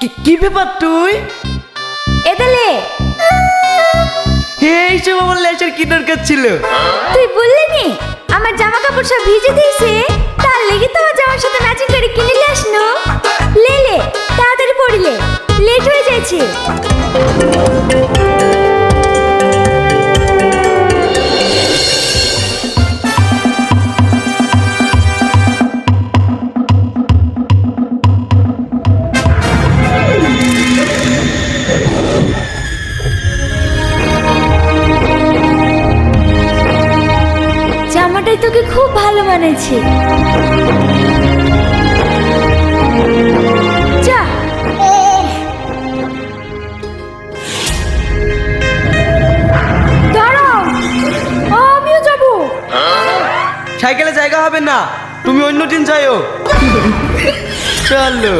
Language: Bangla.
কি- কি ব্যাপার তুই? এদালে। এই সব আমার লেসের কি দরকার ছিল। তুই বললি নি আমার জামা কাপড় সব ভিজে দিয়েছে? তার লেগে তোমার জামার সাথে ম্যাচিং করে কিনে নিয়ে আসলো। লে লে তাড়াতাড়ি পড়লে লেট হয়ে যাচ্ছে। জামাটাই তোকে খুব ভালো মানেছে আমিও যাব। সাইকেলে জায়গা হবে না। তুমি অন্য দিন যাইও। চলো।